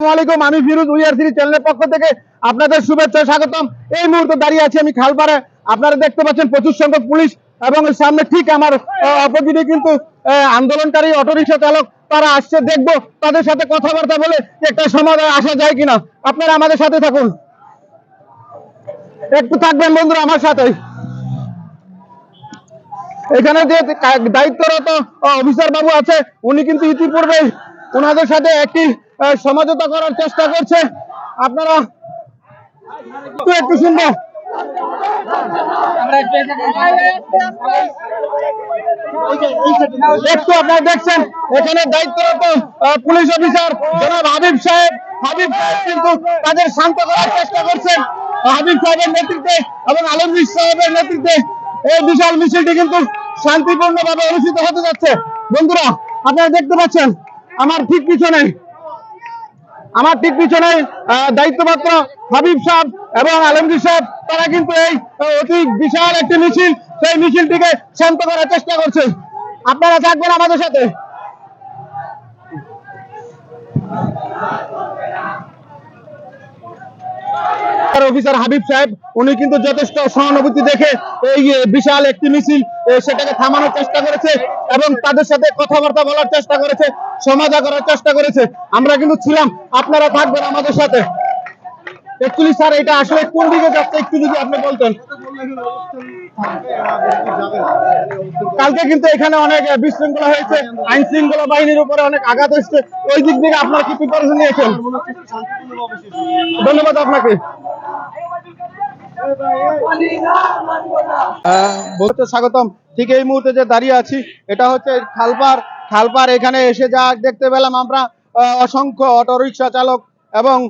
আসসালামাইকুম আমি ফিরোজ উইয়ার সিরি চ্যানেলের পক্ষ থেকে আপনাদের শুভেচ্ছা, স্বাগতম। এই মুহূর্তে দাঁড়িয়ে আছি আমি খালপাড়ে আপনারা দেখতে পাচ্ছেন প্রচুর সংখ্যক পুলিশ এবং সামনে ঠিক আমার অপোজিটে কিন্তু আন্দোলনকারী অটোরিকশা চালক তারা আসছে। দেখব তাদের সাথে কথাবার্তা বলে একটা সমাধান আসা যায় কিনা। আপনারা আমাদের সাথে থাকুন। একটু থাকবেন বন্ধুরা আমার সাথে। এখানে যে দায়িত্বরত অফিসার বাবু আছে, উনি কিন্তু ইতিপূর্বে ওনাদের সাথে একটি সমঝোতা করার চেষ্টা করছে। আপনারা একটু শুনব। একটু আপনারা দেখছেন, এখানে দায়িত্বরত পুলিশ অফিসার জনাব হাবিব সাহেব। হাবিব সাহেব কিন্তু তাদের শান্ত করার চেষ্টা করছেন। হাবিব সাহেবের নেতৃত্বে এবং আলমগীর সাহেবের নেতৃত্বে এই বিশাল মিছিলটি কিন্তু শান্তিপূর্ণভাবে অনুষ্ঠিত হতে যাচ্ছে। বন্ধুরা, আপনারা দেখতে পাচ্ছেন, আমার ঠিক পিছনে আমার ঠিক পিছনে আহ, দায়িত্বপ্রাপ্ত হাবিব সাহেব এবং আলমগীর সাহেব তারা কিন্তু এই অতি বিশাল একটি মিছিল সেই মিছিলটিকে শান্ত করার চেষ্টা করছে। আপনারা থাকবেন আমাদের সাথে। আর অফিসার হাবিব সাহেব, উনি কিন্তু যথেষ্ট সহানুভূতি দেখে এই বিশাল একটি মিছিল সেটাকে থামানোর চেষ্টা করেছে এবং তাদের সাথে কথাবার্তা বলার চেষ্টা করেছে সমাধা করার চেষ্টা করেছে। আমরা কিন্তু ছিলাম, আপনারা থাকবেন আমাদের সাথে। অ্যাকচুয়ালি স্যার, এটা আসলে কোন দিকে যাচ্ছে একটু যদি আপনি বলতেন? কালকে কিন্তু এখানে অনেক বিশৃঙ্খলা হয়েছে, আইন শৃঙ্খলা বাহিনীর উপরে অনেক আঘাত এসছে। ওই দিক থেকে আপনারা কি প্রিপারেশন নিয়েছেন? ধন্যবাদ আপনাকে। স্বাগতম। ঠিক এই মুহূর্তে যে দাঁড়িয়ে আছি এটা হচ্ছে খালপার। খালপার এখানে এসে যা দেখতে পেলাম আমরা অসংখ্য অটোরিকশা চালক এবং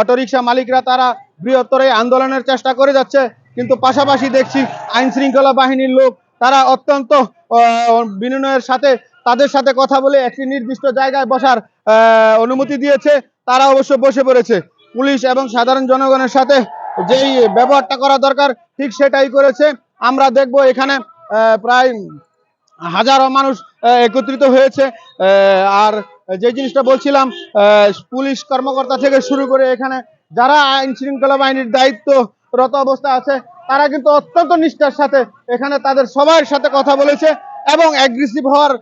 অটোরিকশা মালিকরা তারা বৃহত্তর আন্দোলনের চেষ্টা করে যাচ্ছে কিন্তু পাশাপাশি দেখছি আইন শৃঙ্খলা বাহিনীর লোক তারা অত্যন্ত আহ, বিনয়ের সাথে তাদের সাথে কথা বলে একটি নির্দিষ্ট জায়গায় বসার অনুমতি দিয়েছে। তারা অবশ্য বসে পড়েছে। পুলিশ এবং সাধারণ জনগণের সাথে যেই ব্যবহারটা করা দরকার, ঠিক সেটাই করেছে। আমরা দেখব এখানে প্রায় হাজারো মানুষ একত্রিত হয়েছে। আর যে জিনিসটা বলছিলাম পুলিশ কর্মকর্তা থেকে শুরু করে এখানে যারা আইন শৃঙ্খলা বাহিনীর দায়িত্বরত অবস্থা আছে, তারা কিন্তু অত্যন্ত নিষ্ঠার সাথে এখানে তাদের সবার সাথে কথা বলেছে এবং অ্যাগ্রেসিভ হওয়ার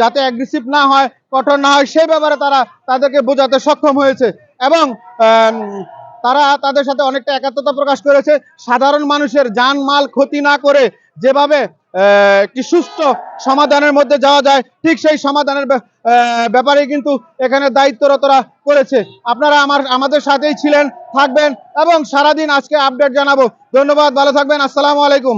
যাতে অ্যাগ্রেসিভ না হয়, কঠোর না হয়, সেই ব্যাপারে তারা তাদেরকে বোঝাতে সক্ষম হয়েছে। এবং তারা তাদের সাথে অনেকটা একাত্মতা প্রকাশ করেছে। সাধারণ মানুষের যান মাল ক্ষতি না করে যেভাবে একটি সুস্থ সমাধানের মধ্যে যাওয়া যায়, ঠিক সেই সমাধানের ব্যাপারে কিন্তু এখানে দায়িত্বরতরা করেছে। আপনারা আমার, আমাদের সাথেই ছিলেন, থাকবেন এবং সারাদিন আজকে আপডেট জানাব। ধন্যবাদ, ভালো থাকবেন, আসসালামু আলাইকুম।